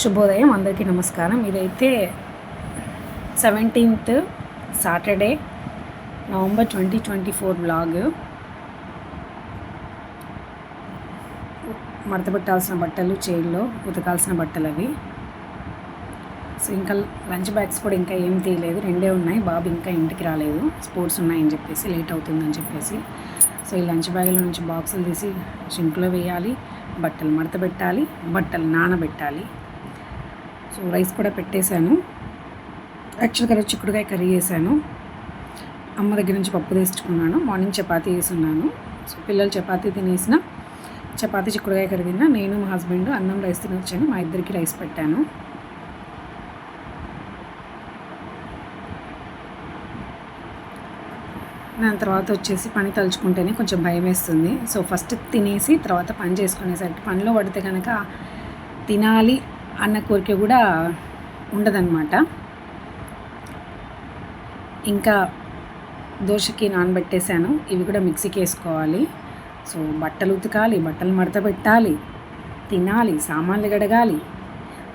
శుభోదయం అందరికీ నమస్కారం. ఇదైతే seventeenth Saturday November twenty twenty four blog మడతపెట్టాల్సిన బట్టలు చైన్లో ఉతకాల్సిన బట్టలు అవి. సో ఇంకా లంచ్ బ్యాగ్స్ కూడా ఇంకా ఏం తీయలేదు. రెండే ఉన్నాయి. బాబు ఇంకా ఇంటికి రాలేదు. స్పోర్ట్స్ ఉన్నాయని చెప్పేసి లేట్ అవుతుందని చెప్పేసి. సో ఈ లంచ్ బ్యాగ్ల నుంచి బాక్సులు తీసి సింక్లో వేయాలి. బట్టలు మడత పెట్టాలి. బట్టలు నానబెట్టాలి. సో రైస్ కూడా పెట్టేశాను. యాక్చువల్గా రోజు చిక్కుడుకాయ కర్రీ చేశాను. అమ్మ దగ్గర నుంచి పప్పు తెచ్చుకున్నాను. మార్నింగ్ చపాతీ వేసున్నాను సో పిల్లలు చపాతీ తినేసిన చపాతీ చిక్కుడుకాయ కర్రీ తిన్నా నేను మా హస్బెండ్ అన్నం రైస్ తినొచ్చాను. మా ఇద్దరికి రైస్ పెట్టాను. దాని తర్వాత వచ్చేసి పని తలుచుకుంటేనే కొంచెం భయం వేస్తుంది. సో ఫస్ట్ తినేసి తర్వాత పని చేసుకునేసరికి పనిలో పడితే కనుక తినాలి అన్న కోరిక కూడా ఉండదన్నమాట. ఇంకా దోశకి నానబెట్టేశాను. ఇవి కూడా మిక్సీకి వేసుకోవాలి. సో బట్టలు ఉతకాలి బట్టలు మడత పెట్టాలి తినాలి సామాన్లు గడగాలి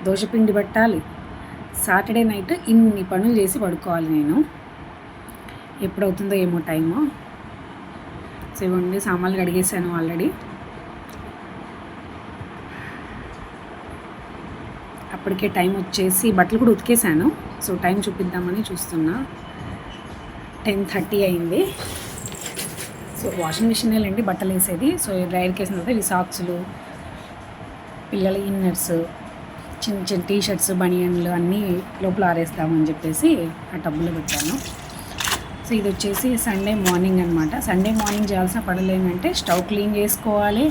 దోశపిండి పెట్టాలి. సాటర్డే నైట్ ఇన్ని పనులు చేసి పడుకోవాలి నేను. ఎప్పుడవుతుందో ఏమో టైము. సో ఇవ్వండి సామాన్లు కడిగేసాను ఆల్రెడీ. ఇప్పటికే టైం వచ్చేసి బట్టలు కూడా ఉతికేసాను సో టైం చూపిద్దామని చూస్తున్నా. టెన్ థర్టీ అయింది. సో వాషింగ్ మిషన్ వెళ్ళండి బట్టలు వేసేది. సో డ్రైవర్కి వేసిన తర్వాత ఇవి సాక్స్లు పిల్లల ఇన్నర్స్ చిన్న చిన్న టీ షర్ట్స్ బనియన్లు అన్నీ లోపల ఆరేస్తామని చెప్పేసి ఆ టబ్బులో పెట్టాను. సో ఇది వచ్చేసి సండే మార్నింగ్ అనమాట సండే మార్నింగ్ చేయాల్సిన పనులు ఏంటంటే స్టవ్ క్లీన్ చేసుకోవాలి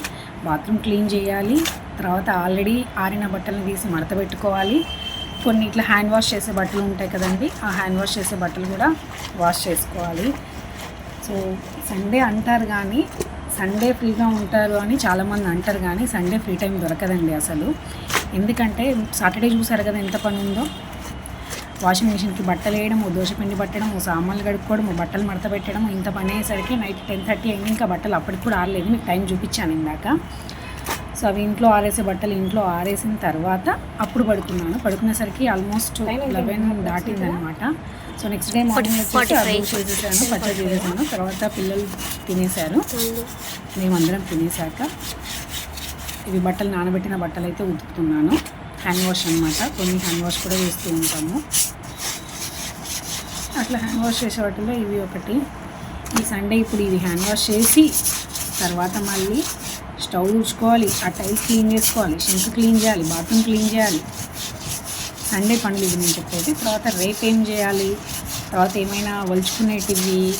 బాత్రూమ్ క్లీన్ చేయాలి తర్వాత ఆల్రెడీ ఆరిన బట్టలను తీసి మడత పెట్టుకోవాలి. కొన్ని ఇట్లా హ్యాండ్ వాష్ చేసే బట్టలు ఉంటాయి కదండి ఆ హ్యాండ్ వాష్ చేసే బట్టలు కూడా వాష్ చేసుకోవాలి. సో సండే అంటారు కానీ సండే ఫ్రీగా ఉంటారు అని చాలామంది అంటారు కానీ సండే ఫ్రీ టైం దొరకదండి అసలు. ఎందుకంటే సాటర్డే చూసారు కదా ఎంత పని ఉందో వాషింగ్ మిషన్కి బట్టలు వేయడం దోశపిండి పట్టడం సామాన్లు కడుక్కోవడం బట్టలు మడత పెట్టడం ఇంత పని అయ్యేసరికి నైట్ టెన్ థర్టీ అయింది ఇంకా బట్టలు అప్పటికి కూడా ఆరలేదు. మీకు టైం చూపించాను ఇందాక. సో అవి ఇంట్లో ఆరేసే బట్టలు ఇంట్లో ఆరేసిన తర్వాత అప్పుడు పడుకున్నాను. పడుకునేసరికి ఆల్మోస్ట్ లెవెన్ దాటింది అనమాట సో నెక్స్ట్ డే మార్నింగ్ వచ్చేసి అవి చేసేసాను పచ్చడి చేసేసాను. తర్వాత పిల్లలు తినేశారు. మేమందరం తినేసాక ఇవి బట్టలు నానబెట్టిన బట్టలు అయితే ఉతుకుతున్నాను. హ్యాండ్ వాష్ అనమాట కొన్ని హ్యాండ్ వాష్ కూడా చేస్తూ ఉంటాము. అట్లా హ్యాండ్ వాష్ చేసే వాటిలో ఇవి ఒకటి. ఈ సండే ఇప్పుడు ఇవి హ్యాండ్ వాష్ చేసి తర్వాత మళ్ళీ స్టవ్ ఉంచుకోవాలి ఆ టైల్స్ క్లీన్ చేసుకోవాలి షింక్ క్లీన్ చేయాలి బాత్రూమ్ క్లీన్ చేయాలి. సండే పనులు ఇవి నేను చెప్పేది. తర్వాత రేపు ఏం చేయాలి? తర్వాత ఏమైనా వలుచుకునేటివి?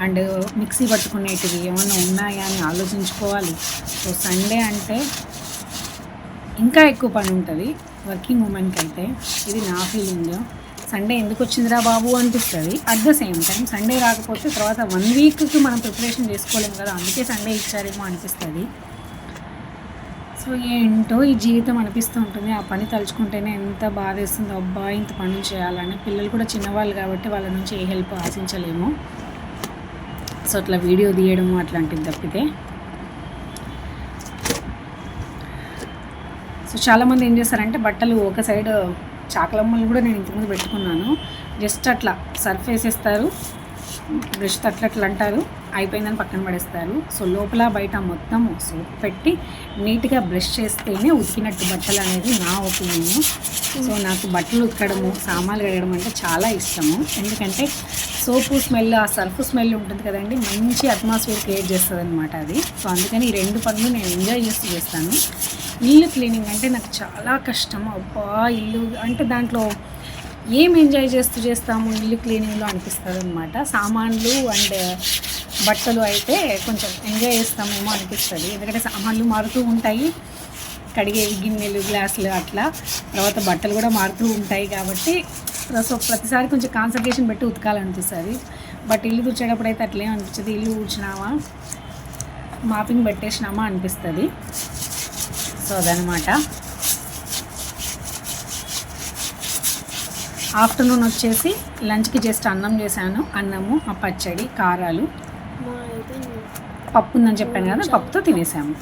అండ్ మిక్సీ పట్టుకునేటివి ఏమైనా ఉన్నాయా అని ఆలోచించుకోవాలి. సో సండే అంటే ఇంకా ఎక్కువ పని ఉంటుంది. వర్కింగ్ ఉమెన్కి అయితే ఇది నా ఫీలింగ్. సండే ఎందుకు వచ్చిందిరా బాబు అనిపిస్తుంది. At the same time Sunday రాకపోతే తర్వాత వన్ వీక్కి మనం ప్రిపరేషన్ చేసుకోలేము కదా అందుకే సండే ఇచ్చారేమో అనిపిస్తుంది. సో ఏంటో ఈ జీవితం అనిపిస్తూ ఉంటుంది. ఆ పని తలుచుకుంటేనే ఎంత బాధేస్తుందో అబ్బా ఇంత పనులు చేయాలని. పిల్లలు కూడా చిన్నవాళ్ళు కాబట్టి వాళ్ళ నుంచి ఏ హెల్ప్ ఆశించలేము. సో అట్లా వీడియో తీయడము అట్లాంటివి తప్పితే. సో చాలామంది ఏం చేస్తారంటే బట్టలు ఒక సైడ్ చాకలమ్మలు కూడా నేను ఇంతకుముందు పెట్టుకున్నాను. జస్ట్ అట్లా సర్ఫ్ వేసేస్తారు. బ్రష్ అట్లా అట్లా అంటారు. అయిపోయిందని పక్కన పడేస్తారు. సో లోపల బయట మొత్తం సోప్ పెట్టి నీట్గా బ్రష్ చేస్తేనే ఉతికినట్టు బట్టలు అనేది నా ఒపీనియన్. సో నాకు బట్టలు ఉతకడము సామాన్లు కడగడం అంటే చాలా ఇష్టము. ఎందుకంటే సోపు స్మెల్ ఆ సర్ఫ్ స్మెల్ ఉంటుంది కదండి మంచి అట్మాస్ఫియర్ క్రియేట్ చేస్తుంది అనమాట అది. సో అందుకని ఈ రెండు పనులు నేను ఎంజాయ్ చేస్తూ చేస్తాను. ఇల్లు క్లీనింగ్ అంటే నాకు చాలా కష్టం. అబ్బా ఇల్లు అంటే దాంట్లో ఏం ఎంజాయ్ చేస్తూ చేస్తాము? ఇల్లు క్లీనింగ్లో అనిపిస్తుంది అనమాట సామాన్లు అండ్ బట్టలు అయితే కొంచెం ఎంజాయ్ చేస్తామేమో అనిపిస్తుంది. ఎందుకంటే సామాన్లు మారుతూ ఉంటాయి. కడిగే గిన్నెలు గ్లాసులు అట్లా. తర్వాత బట్టలు కూడా మారుతూ ఉంటాయి కాబట్టి సో ప్రతిసారి కొంచెం కాన్సన్ట్రేషన్ పెట్టి ఉతకాలనిపిస్తుంది. బట్ ఇల్లు కూర్చేటప్పుడు అయితే అట్లే అనిపించదు. ఇల్లు కూర్చున్నామా మాపింగ్ పెట్టేసినామా అనిపిస్తుంది. సో అదనమాట ఆఫ్టర్నూన్ వచ్చేసి లంచ్కి జస్ట్ అన్నం చేశాను. అన్నము ఆ పచ్చడి కారాలు పప్పు ఉందని చెప్పాను కదా పప్పుతో తినేసాము.